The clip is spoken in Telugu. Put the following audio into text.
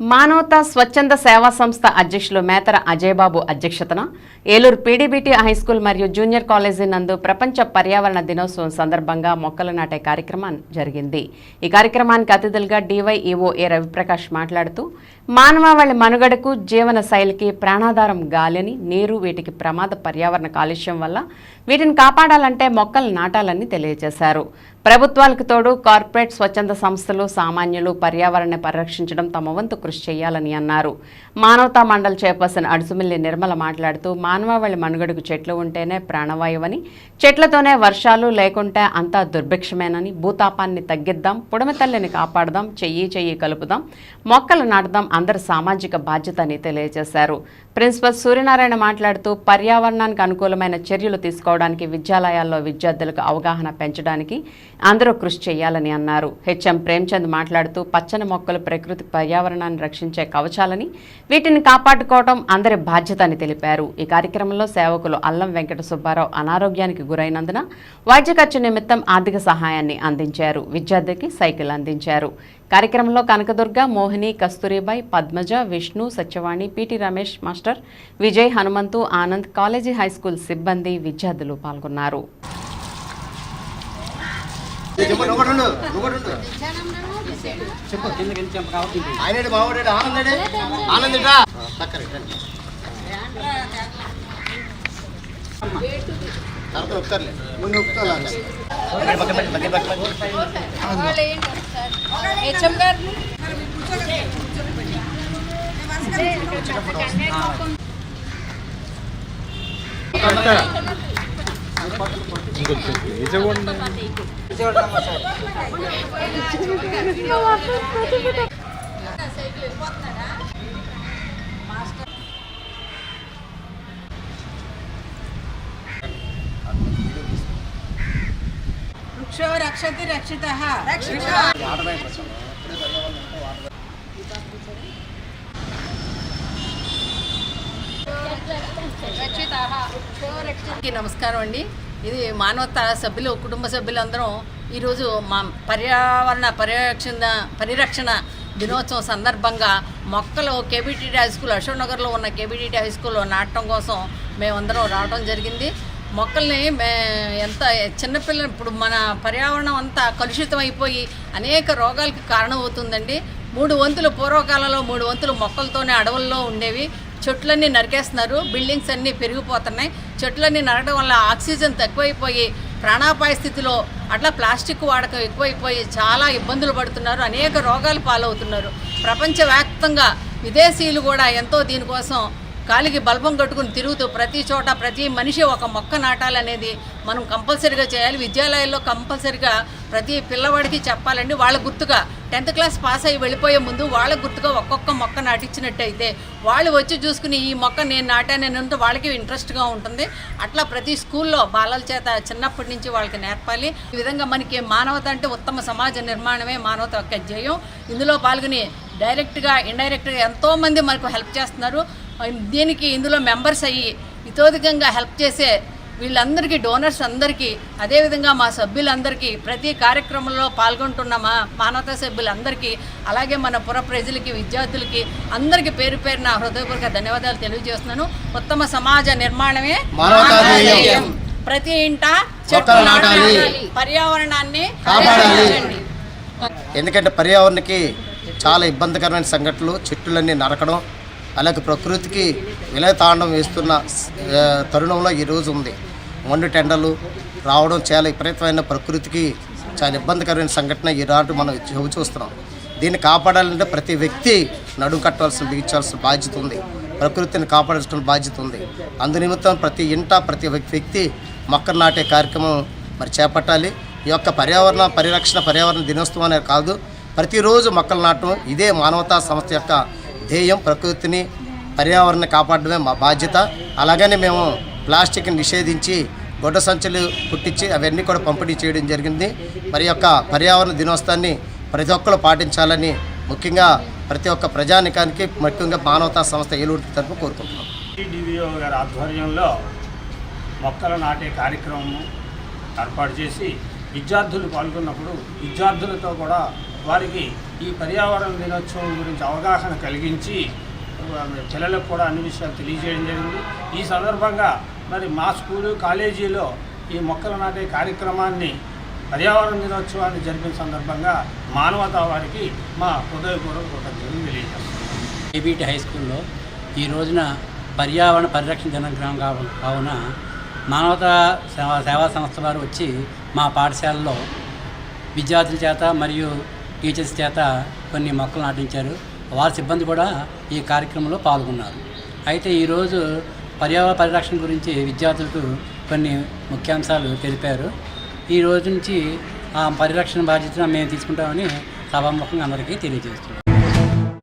మానవతా స్వచ్ఛంద సేవా సంస్థ అధ్యక్షులు మేతర అజయబాబు అధ్యక్షతన ఏలూరు పీడీబీటీ హైస్కూల్ మరియు జూనియర్ కాలేజీ నందు ప్రపంచ పర్యావరణ దినోత్సవం సందర్భంగా మొక్కలు నాటే కార్యక్రమం జరిగింది. ఈ కార్యక్రమానికి అతిథులుగా డివైఈఓ ఏ రవిప్రకాష్ మాట్లాడుతూ మానవాళి మనుగడకు జీవన శైలికి ప్రాణాధారం గాలిని నీరు వీటికి ప్రమాద పర్యావరణ కాలుష్యం వల్ల వీటిని కాపాడాలంటే మొక్కలు నాటాలని తెలియజేశారు. ప్రభుత్వాలకు తోడు కార్పొరేట్ స్వచ్ఛంద సంస్థలు సామాన్యులు పర్యావరణ పరిరక్షించడం తమ వంతు కృషి చేయాలని అన్నారు. మానవతా మండలి చైర్పర్సన్ అడుసుమిల్లి నిర్మల మాట్లాడుతూ మానవాళి మనుగడకు చెట్లు ఉంటేనే ప్రాణవాయువని చెట్లతోనే వర్షాలు లేకుంటే అంతా దుర్భిక్షమేనని భూతాపాన్ని తగ్గిద్దాం పుడమి తల్లిని కాపాడదాం చెయ్యి చెయ్యి కలుపుదాం మొక్కలు నాటుదాం అందరి సామాజిక బాధ్యత అని తెలియజేశారు. ప్రిన్సిపల్ సూర్యనారాయణ మాట్లాడుతూ పర్యావరణానికి అనుకూలమైన చర్యలు తీసుకోవడానికి విద్యాలయాల్లో విద్యార్థులకు అవగాహన పెంచడానికి అందరూ కృషి చేయాలని అన్నారు. హెచ్ఎం ప్రేమ్చంద్ మాట్లాడుతూ పచ్చని మొక్కలు ప్రకృతి పర్యావరణాన్ని రక్షించే కవచాలని వీటిని కాపాడుకోవడం అందరి బాధ్యత అని తెలిపారు. ఈ కార్యక్రమంలో సేవకులు అల్లం వెంకట సుబ్బారావు అనారోగ్యానికి గురైనందున వైద్య ఖర్చు నిమిత్తం ఆర్థిక సహాయాన్ని అందించారు. విద్యార్థికి సైకిల్ అందించారు. కార్యక్రమంలో Kanakadurga Mohini Kasturibai Padmaja Vishnu Satyavani PT Ramesh master Vijay Hanumanthu Anand college high school సిబ్బంది విద్యార్థులు పాల్గొన్నారు. ఆయన బాగుంటాడు ఆనందడే తర్వాత ఒక్కర్లే ముందు హెచ్ఎం గారు వృక్షో రక్షతి రక్షిత. రక్షిత. నమస్కారం అండి. ఇది మానవత సభ్యులు కుటుంబ సభ్యులందరం ఈరోజు మా పర్యావరణ పరిరక్షణ పరిరక్షణ దినోత్సవం సందర్భంగా మొక్కలు కేబీటీటీ హై స్కూల్ అశోక్ నగర్లో ఉన్న కేబీటీటీ హై స్కూల్లో నాటడం కోసం మేమందరం రావడం జరిగింది. మొక్కల్ని మే ఎంత చిన్నపిల్లలు ఇప్పుడు మన పర్యావరణం అంతా కలుషితం అయిపోయి అనేక రోగాలకు కారణమవుతుందండి. మూడు వంతులు పూర్వకాలంలో మూడు వంతులు మొక్కలతోనే అడవుల్లో ఉండేవి. చెట్లన్నీ నరికేస్తున్నారు. బిల్డింగ్స్ అన్నీ పెరిగిపోతున్నాయి. చెట్లన్నీ నరకడం వల్ల ఆక్సిజన్ తక్కువైపోయి ప్రాణాపాయ స్థితిలో అట్లా ప్లాస్టిక్ వాడకం ఎక్కువైపోయి చాలా ఇబ్బందులు పడుతున్నారు. అనేక రోగాలు పాలవుతున్నారు. ప్రపంచవ్యాప్తంగా విదేశీయులు కూడా ఎంతో దీనికోసం కాలికి బల్బం కట్టుకుని తిరుగుతూ ప్రతి చోట ప్రతి మనిషి ఒక మొక్క నాటాలనేది మనం కంపల్సరీగా చేయాలి. విద్యాలయాల్లో కంపల్సరీగా ప్రతి పిల్లవాడికి చెప్పాలండి. వాళ్ళ గుర్తుగా టెన్త్ క్లాస్ పాస్ అయ్యి వెళ్ళిపోయే ముందు వాళ్ళ గుర్తుగా ఒక్కొక్క మొక్క నాటించినట్టయితే వాళ్ళు వచ్చి చూసుకుని ఈ మొక్క నేను నాటానంటే వాళ్ళకి ఇంట్రెస్ట్గా ఉంటుంది. అట్లా ప్రతి స్కూల్లో బాలల చేత చిన్నప్పటి నుంచి వాళ్ళకి నేర్పాలి. ఈ విధంగా మనకి మానవత అంటే ఉత్తమ సమాజ నిర్మాణమే మానవత యొక్క ధ్యేయం. ఇందులో పాల్గొని డైరెక్ట్గా ఇండైరెక్ట్గా ఎంతోమంది మనకు హెల్ప్ చేస్తున్నారు. దీనికి ఇందులో మెంబర్స్ అయ్యి ఇతోధికంగా హెల్ప్ చేసే వీళ్ళందరికీ డోనర్స్ అందరికీ అదేవిధంగా మా సభ్యులందరికీ ప్రతి కార్యక్రమంలో పాల్గొంటున్న మా మానవతా సభ్యులందరికీ అలాగే మన పుర ప్రజలకి విద్యార్థులకి అందరికీ పేరు పేరున హృదయపూర్వక ధన్యవాదాలు తెలియజేస్తున్నాను ఉత్తమ సమాజ నిర్మాణమే. ప్రతి ఇంట చెట్లు నాటాలి. పర్యావరణాన్ని. ఎందుకంటే పర్యావరణకి చాలా ఇబ్బందికరమైన సంఘటనలు చెట్టులన్నీ నరకడం అలాగే ప్రకృతికి విలయతాండం వేస్తున్న తరుణంలో ఈరోజు ఉంది. మండు టెండలు రావడం చాలా విపరీతమైన ప్రకృతికి చాలా ఇబ్బందికరమైన సంఘటన ఈనాడు మనం చవి చూస్తున్నాం. దీన్ని కాపాడాలంటే ప్రతి వ్యక్తి నడుం కట్టాల్సిన బిగించాల్సిన బాధ్యత ఉంది. ప్రకృతిని కాపాడాల్సిన బాధ్యత ఉంది. అందు నిమిత్తం ప్రతి ఇంట ప్రతి వ్యక్తి మొక్కలు నాటే కార్యక్రమం మరి చేపట్టాలి. ఈ యొక్క పర్యావరణ పరిరక్షణ పర్యావరణ దినోత్సవం అనేది కాదు. ప్రతిరోజు మొక్కలు నాటడం ఇదే మానవతా సంస్థ యొక్క ధ్యేయం ప్రకృతిని పర్యావరణ కాపాడడమే మా బాధ్యత. అలాగనే మేము ప్లాస్టిక్ని నిషేధించి గొడ్డ సంచులు పుట్టించి అవన్నీ కూడా పంపిణీ చేయడం జరిగింది. మరి యొక్క పర్యావరణ దినోత్సవాన్ని ప్రతి ఒక్కరు పాటించాలని ముఖ్యంగా ప్రతి ఒక్క ప్రజానికానికి ముఖ్యంగా మానవతా సంస్థ ఏలూరు తరపు కోరుకుంటున్నాం. డివిఓ గారి ఆధ్వర్యంలో మొక్కలు నాటే కార్యక్రమం ఏర్పాటు చేసి విద్యార్థులు పాల్గొన్నప్పుడు విద్యార్థులతో కూడా వారికి ఈ పర్యావరణ దినోత్సవం గురించి అవగాహన కలిగించి పిల్లలకు కూడా అన్ని విషయాలు తెలియజేయడం జరిగింది. ఈ సందర్భంగా మరి మా స్కూలు కాలేజీలో ఈ మొక్కలు నాటే కార్యక్రమాన్ని పర్యావరణ దినోత్సవాన్ని జరిపిన సందర్భంగా మానవతావారికి మా హృదయపూర్వక కృతజ్ఞతలు తెలియజేస్తున్నాం. ఏబీటీ హై స్కూల్లో ఈ రోజున పర్యావరణ పరిరక్షణ దినగ్రహం కావున మానవతా సేవా సేవా సంస్థ వారు వచ్చి మా పాఠశాలలో విద్యార్థుల చేత మరియు టీచర్స్ చేత కొన్ని మొక్కలు నాటించారు. వారి సిబ్బంది కూడా ఈ కార్యక్రమంలో పాల్గొన్నారు. అయితే ఈరోజు పర్యావరణ పరిరక్షణ గురించి విద్యార్థులకు కొన్ని ముఖ్యాంశాలు తెలిపారు. ఈ రోజు నుంచి ఆ పరిరక్షణ బాధ్యతను మేము తీసుకుంటామని సభాముఖంగా అందరికీ తెలియజేస్తున్నాం.